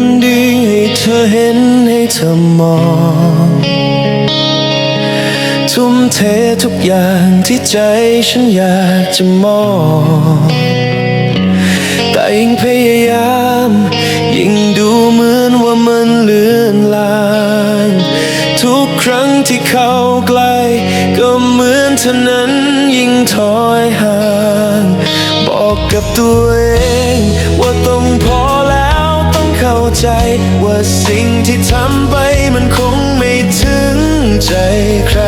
ำดีให็นให้เธอมองทุ่มเททุกอย่างที่ใจฉันอยากจะมองแต่ยิ่งพยายาม ยิ่งดูเหมือนว่ามันเลือนลางทุกครั้งที่เข้าใกล้ก็เหมือนเธอนั้นยิ่งถอยห่าง บอกกับตัวเองาใจ ว่าสิ่งที่ทำไปมันคงไม่ถึงใจใคร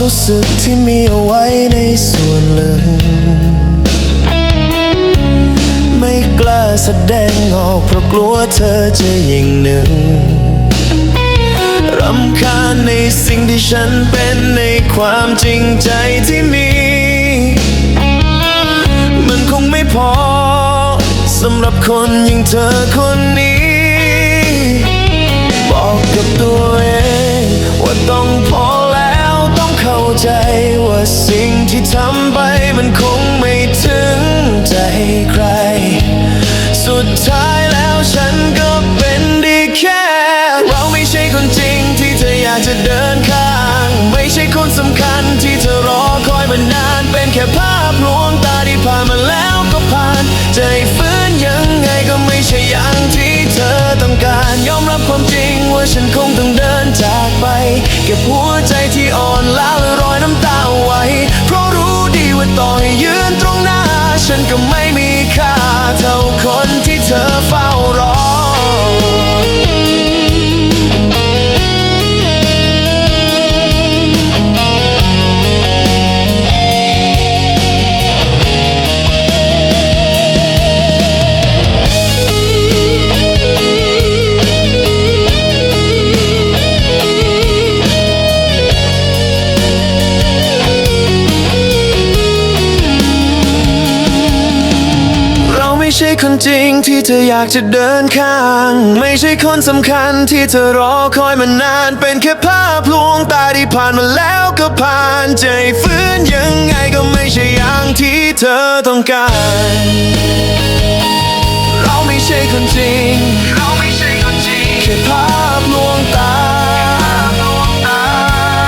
รู้สึกที่มีเอาไว้ในส่วนลึกไม่กล้าแสดงออกเพราะกลัวเธอจะยิ่งหนึ่งรำคาญในสิ่งที่ฉันเป็นในความจริงใจที่มีมันคงไม่พอสำหรับคนอย่างเธอคนนี้ ใจว่าสิ่งที่ทำไปมันคงไม่ถึงใจใคร สุดท้ายแล้วฉันก็เป็นด้แค่ เราไม่ใช่คนจริงที่เธออยากจะเดินข้าง ไม่ใช่คนสำคัญที่เธอรอคอยมานาน เป็นแค่ภาพลวงตาที่ผ่านมาแล้วก็ผ่าน ใจฟื้นยังไงก็ไม่ใช่อย่างที่เธอต้องการ ยอมรับความจริงว่าฉันคงต้องเดินจากไป เก็บหัวใจที่อ่อนล้า ต่อให้ยืนตรง ใช่คนจริงที่เธออยากจะเดินข้าง ไม่ใช่คนสำคัญที่เธอรอคอยมานาน เป็นแค่ภาพลวงตาที่ผ่านมาแล้วก็ผ่านใจฟื้นยังไงก็ไม่ใช่อย่างที่เธอต้องการ เราไม่ใช่คนจริงเราไม่ใช่คนจริงแค่ภาพลวงตา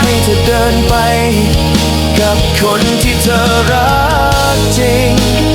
ให้เธอเดินไป กับคนที่เธอรักจริง